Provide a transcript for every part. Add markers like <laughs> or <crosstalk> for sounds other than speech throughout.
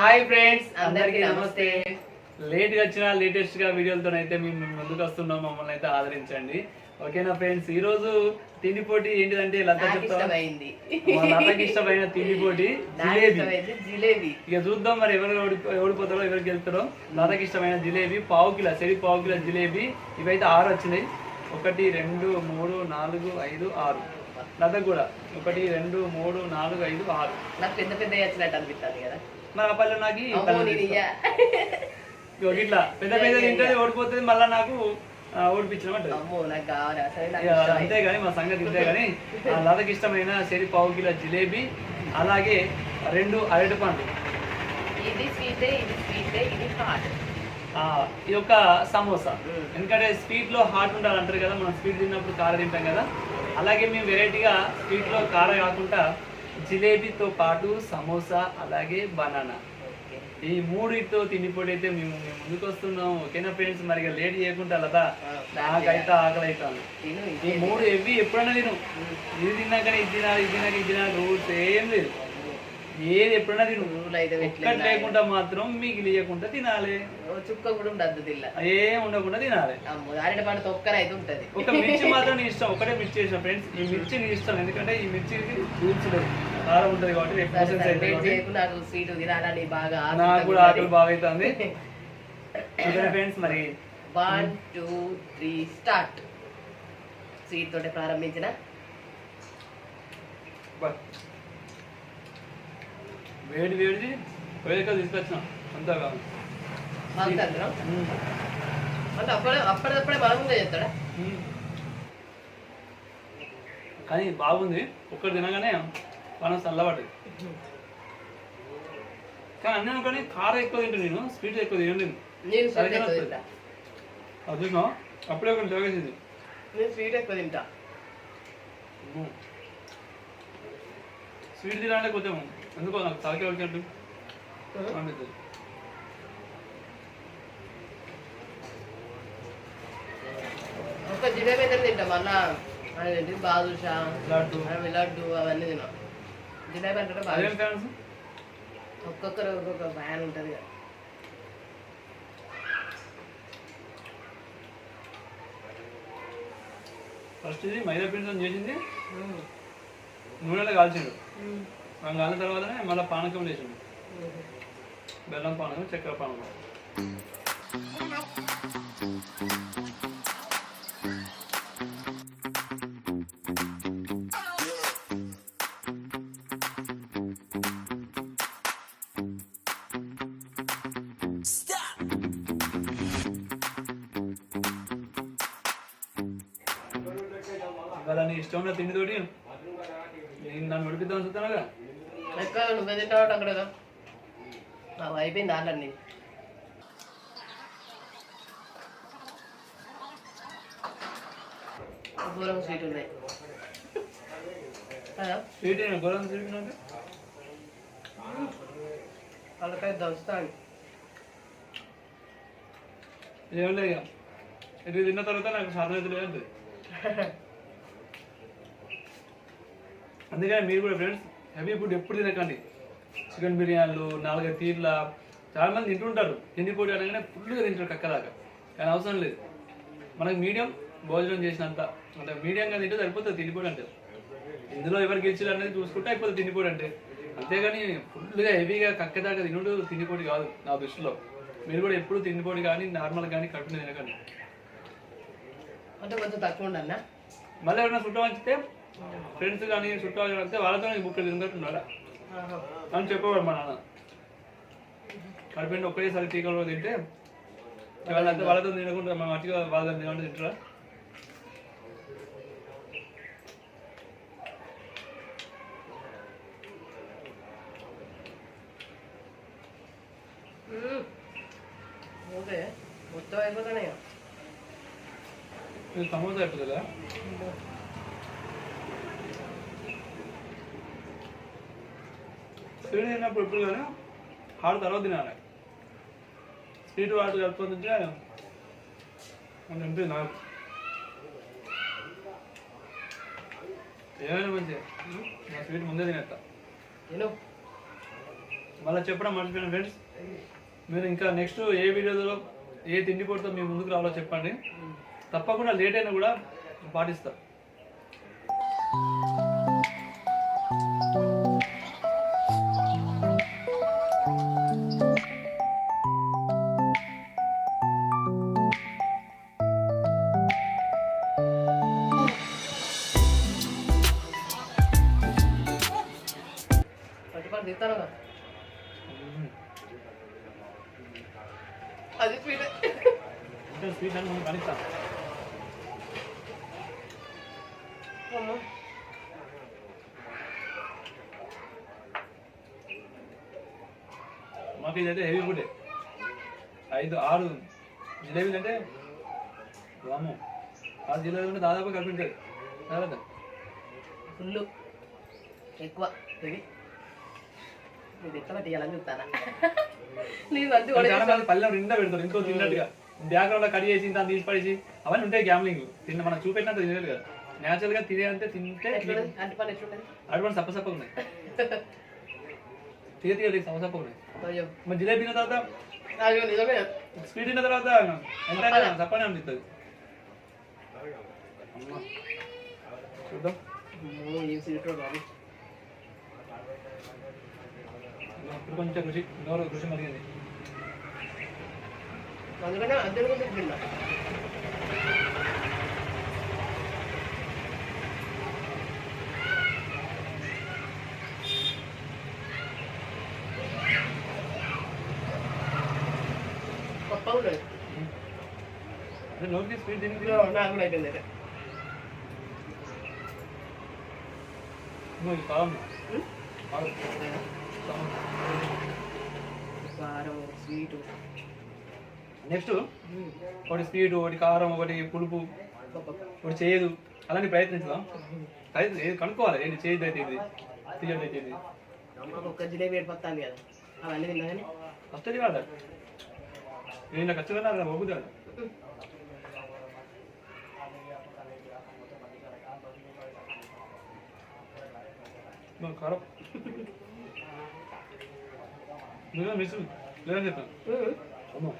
Hi friends అందరికీ నమస్తే. లేట్గా వచ్చిన లేటెస్ట్గా వీడియోలతో అయితే మేము ముందుకు వస్తున్నాం. మమ్మల్ని అయితే ఆదరించండి. ఓకేనా ఫ్రెండ్స్ ఈ రోజు తిండి పోటీ ఏంటిదంటే లత ఇష్టమైంది. లతకి ఇష్టమైన తిండి పోటీ జిలేబీ. ఇక చూద్దాం మరి ఎవరు ఓడి- ఓడిపోతారో ఎవరికి వెళ్తారో. లతకి ఇష్టమైన జిలేబీ పావు కిలో సరి పావు కిలో జిలేబీ. ఇవైతే ఆరు వచ్చినాయి. ఒకటి రెండు మూడు నాలుగు ఐదు ఆరు. లత కూడా ఒకటి రెండు మూడు నాలుగు ఐదు ఆరు. నాకు పెద్ద పెద్ద వచ్చినట్టు అనిపిస్తుంది కదా. మరి ఆ పల్లె నాకు ఈ తీసుకో. ఇట్లా పెద్ద పెద్ద తింటే ఓడిపోతుంది మళ్ళీ నాకు ఓడిపించడం అమ్మో నాకు కావాలి? అసలు నాకు ఇక ఇష్టమైంది. అంతే కానీ మా సంగతి ఇంతే కానీ ఆ లతకి ఇష్టమైన సరి పావు కిలో జిలేబీ అలాగే రెండు అరటి పండ్లు. ఇది స్వీట్ ఇది స్వీట్ ఇది హాట్. ఆ, ఈ యొక్క సమోసా. మ్మ్. ఎందుకంటే స్వీట్లో హాట్ ఉండాలంటారు కదా మనం స్వీట్ తిన్నప్పుడు కార తింటాం కదా. అలాగే మేము వెరైటీగా స్వీట్లో కార కాకుండా జిలేబీతో పాటు సమోసా అలాగే బనానా. ఈ మూడితో తిండిపోటీ అయితే మేము మేము ముందుకు వస్తున్నాం ఓకేనా ఫ్రెండ్స్? మరి లేట్ చేయకుండా లతా. నాకైతే ఆకలి అవుతాను తిను ఈ మూడు ఎవ్వి ఎప్పుడైనా తిను. ఇది తిన్నాకనే ఇది తినాలి ఇది తిన్నాక ఇది తినాలి. రూల్స్ ఏం లేదు. ఏది ఎప్పుడైనా తిను. ఒక్కటి లేకుండా మాత్రం మీకు లేకుండా తినాలి. చుక్క కూడా ఉండద్దు తిల్ల. ఏం ఉండకుండా తినాలి. అరటి పండు అయితే ఉంటది. ఒక మిర్చి మాత్రం నీ ఇష్టం. ఒకటే మిర్చి చేసిన ఫ్రెండ్స్ ఈ మిర్చి నీ ఇష్టం. ఎందుకంటే ఈ మిర్చికి రూల్స్ లేవు. కారం ఉంటుంది కాబట్టి స్వీట్ తినాలని బాగా నాకు కూడా ఆకలి బాగా అవుతుంది <laughs> ఫ్రెండ్స్ మరి. One two three start sweet తోటి ప్రారంభించిన. వేడి వేడిది వేడిగా తీసుకొచ్చిన. అంతా కాదు. అంటే అప్పుడే అప్పటిదప్పుడే చేస్తాడా? మ్మ్. కానీ బాగుంది. ఒక్కటి తినగానే మనం చల్లబడ్డది. కానీ అన్నీ కానీ కారం ఎక్కువ తింటాను నేను స్వీట్ ఎక్కువ. తింటా. అది? అప్పుడే కొంచెం తాగేసింది. నేను స్వీట్ ఎక్కువ తింటా. స్వీట్ తినాలంటే కొంచెం ఎందుకో నాకు అనిపిస్తుంది ఒక జిలేబీ అయితే తింటా. మళ్ళా అదేంటి బాదుషా లడ్డు. అవి లడ్డు అవన్నీ జిలేబీ అంటే బాగా ఒక్కొక్కరు ఒక్కొక్క ఫ్యాన్ ఉంటుంది కదా. ఫస్ట్ ఇది మైదా పిండితో చేసింది. నూనెలో కాల్చిండు. మనం కాలిన తర్వాతనే మళ్ళీ పానకం వేసిండు బెల్లం పానకం చక్కెర పానకం. ఇష్టం ఉన్న తిండితోటి నేను నన్ను నడిపిద్దాం చూస్తానుగా ఎక్కడ నువ్వే తింటావు అక్కడ నాకు అయిపోయింది ఆల్రెడీ దూరం స్వీట్ ఉన్నాయి. స్వీట్ గొర్రెం స్వీట్ అంటే వాళ్ళకైతే దంచుతాను ఏం లేదు ఇది తిన్న తర్వాత నాకు సాధన లేదు <laughs> అందుకని మీరు కూడా ఫ్రెండ్స్ హెవీ ఫుడ్ ఎప్పుడు తినకండి. చికెన్ బిర్యానీలు నాలుగైదు తీర్ల చాలా మంది తింటుంటారు తిండి పోటీ అనగానే ఫుల్గా తింటారు కక్కదాకా కానీ అవసరం లేదు. మనకు మీడియం భోజనం చేసినంత. అంటే మీడియంగా తింటే సరిపోతుంది తిండిపోటీ అంటే. ఇందులో ఎవరు గెలిచారు అనేది చూసుకుంటే అయిపోతుంది తిండిపోటీ అంటే. అంతేగాని ఫుల్గా హెవీగా కక్కదాకా తినుడు తిండిపోటీ కాదు నా దృష్టిలో. మీరు కూడా ఎప్పుడు తిండిపోటీ కానీ నార్మల్ కానీ కట్టుకుని తినకండి. అంటే కొంచెం తక్కువ ఉండన్నా మళ్ళీ ఎవరైనా చుట్టం వచ్చితే ఫ్రెండ్స్ కానీ చుట్టాలు కానీ వస్తే వాళ్ళతో బుక్ తిన్నట్టు ఉండాలి అని చెప్పేవాడు మా నాన్న కడుపుండి ఒకేసారి టీకాలు తింటే వాళ్ళంతా వాళ్ళతో తినకుండా మా మంచిగా వాళ్ళతో తినకుండా తింటారా ఓకే మొత్తం అయిపోతానే ఇది సమోసా అయిపోతుందా స్వీట్ తిన్నప్పుడు ఎప్పుడు కానీ హాట్ తర్వాత తినాలి. స్వీట్ వాటర్ కలుపుకొని తింటే కొంచెం ఉంటుంది నాకు ఏమైనా మంచిగా నా స్వీట్ ముందే తినేస్తా. మళ్ళీ చెప్పడం మర్చిపోయిన ఫ్రెండ్స్. మీరు ఇంకా నెక్స్ట్ ఏ వీడియోలో ఏ తిండి పొడితో మీ ముందుకు రావాలో చెప్పండి. తప్పకుండా లేట్ అయినా కూడా పాటిస్తా. పట్టుకొని తీస్తాను కదా అది స్వీట్. స్వీట్ అని మనం కనిస్తా. మాకు ఇదైతే హెవీ ఫుడ్. ఐదు ఆరు జిలేబీలు అంటే వాము ఆరు జిలేబీలు అంటే దాదాపు కలిపి ఉంటుంది తర్వాత? ఫుల్ ఎక్కువ. ఇది ఎట్లా తీయాలని చెప్తానా? <laughs> నేను కూడా చాలా మంది పల్లె నిండా పెడతారు ఇంకో తిన్నట్టుగా. బ్యాక్గ్రౌండ్లో కట్ చేసి దాన్ని తీసి పడేసి అవన్నీ ఉంటాయి గ్యామ్లింగ్ తిన్న మనం చూపెట్టినంత తినలేదు కదా. న్యాచురల్గా తినే అంటే తింటే అటువంటి సప్ప సప్ప ఉన్నాయి. తీయ తీయ సప్ప సప్ప ఉన్నాయి. మరి జిలేబీ తిన్న తర్వాత? స్వీట్ తిన్న తర్వాత ఎంత సప్పనే అనిపిస్తుంది. అమ్మా. చూద్దాం. ఏం కొంచెం కృషి నోరు కృషి మరిగింది అందుకనే అద్దెలు కూడా తిన్నా నోరుకి స్వీట్ ఇందులో నాకు అయిపోయింది. నువ్వు? కావాలి. కారం స్వీట్. నెక్స్ట్ ఒకటి స్వీట్ ఒకటి కారం ఒకటి పులుపు ఒకటి చేయదు అలాంటి ప్రయత్నించుదాం. ప్రయత్నం ఏది కనుక్కోవాలి? ఏంటి చేయదు అయితే ఇది తీయదు అయితే ఇది ఒక్కొక్క జిలేబీ ఏడిపోతాను కదా. అవన్నీ తిన్నా కానీ ఫస్ట్ అది కాదు నేను ఖచ్చితంగా అది నువ్వు కారం. నువ్వే మిస్ లేదని అమ్మో.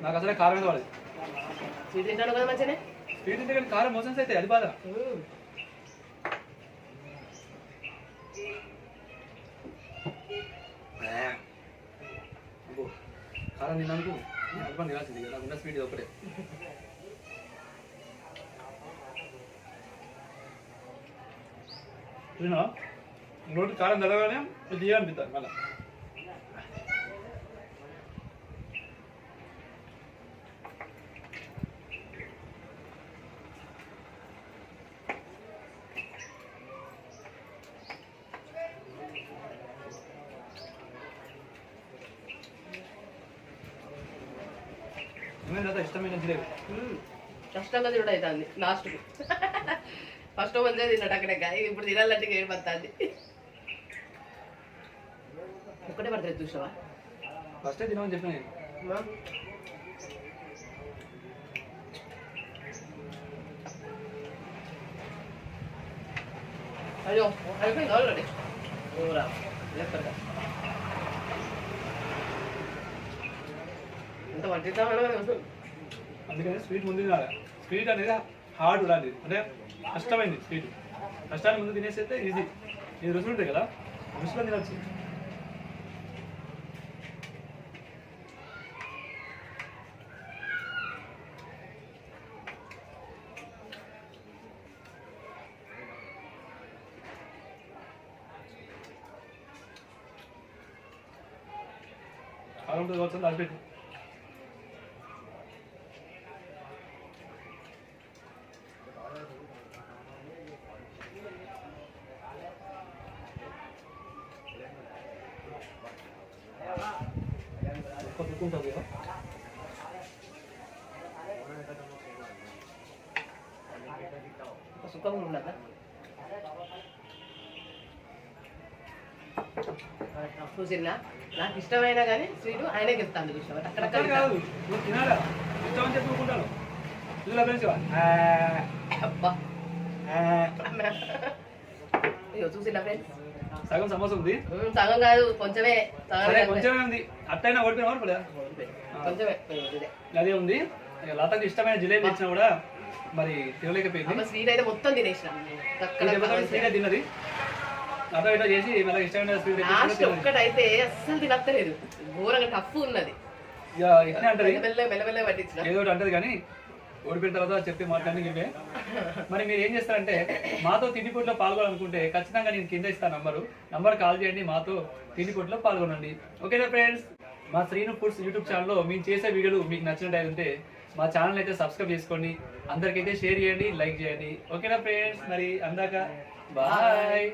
నాకు అసలే కారం మీద పడదు స్వీట్ తింటాను కదా మంచిగానే? స్వీట్ తింటే కారం మోషన్స్ అయితే అది బాధ. కారం తిన్నందుకు నేను అల్పం తినాల్సింది నాకు ఉన్న స్వీట్ ఒకటే చూసినా నోటి కారం తెలగానే ఇది అనిపిస్తారు మళ్ళీ. ఇష్టమైన జిలేబీ? కష్టంగా తినడం అవుతుంది లాస్ట్కు ఫస్ట్ మంచిగా తిన్నాడు అక్కడే ఇప్పుడు తినాలంటే ఏడిపోతుంది ఒక్కటే పడుతుంది చూసావా? ఫస్టే తినమని చెప్పిన నేను. అయ్యో అయిపోయింది ఆల్రెడీ. ఊరా లేకపోతే ఎంత పట్టిద్దామని అందుకని స్వీట్ ముందు తినాలి. స్వీట్ అనేది హార్డ్ లాంటిది అంటే కష్టమైంది స్వీట్. కష్టాన్ని ముందు తినేసేస్తే ఈజీ. ఇది రుచులు ఉంటాయి కదా. రుచిలో తినచ్చు. 강원도 어쩐 날 뵙고 아까 누군다고요? 아까 숟가락 놀랐나? చూసినా? నాకు ఇష్టమైనా కానీ స్వీట్ ఆయనే అక్కడ అక్కడ కాదు. ఇష్టమని చెప్పుకుంటాను చూసినా ఫ్రెండ్స్? సగం సమోసా ఉంది. సగం కాదు కొంచెమే. కొంచెమే ఉంది. అట్టైనా ఓడిపోయినా? ఓడిపోలే కొంచెమే. అదే ఉంది. లతకు ఇష్టమైన జిలేబీ ఇచ్చినా కూడా మరి తినలేకపోయింది. స్వీట్ అయితే మొత్తం తినేసిన. తిన్నది. లాస్ట్ ఒక్కటైతే అస్సలు తినక్కలేదు ఘోరంగా టఫ్ ఉన్నది. ఇక ఇట్నే అంటది మెల్ల మెల్ల మెల్ల పట్టించిన ఏదో అంటది కానీ ఓడిపోయిన తర్వాత చెప్పి మాట్లాడి ఇవే. మరి మీరు ఏం చేస్తారంటే మాతో తిండి పోటీలో పాల్గొనాలనుకుంటే ఖచ్చితంగా నేను కింద ఇస్తాను నంబరు. నంబర్ కాల్ చేయండి మాతో తిండి పోటీలో పాల్గొనండి. ఓకేనా ఫ్రెండ్స్? మా శ్రీను ఫుడ్స్ యూట్యూబ్ ఛానల్లో మేము చేసే వీడియోలు మీకు నచ్చినట్టయితే మా ఛానల్ అయితే సబ్స్క్రైబ్ చేసుకోండి. అందరికైతే షేర్ చేయండి లైక్ చేయండి. ఓకేనా ఫ్రెండ్స్? మరి అందాక బాయ్.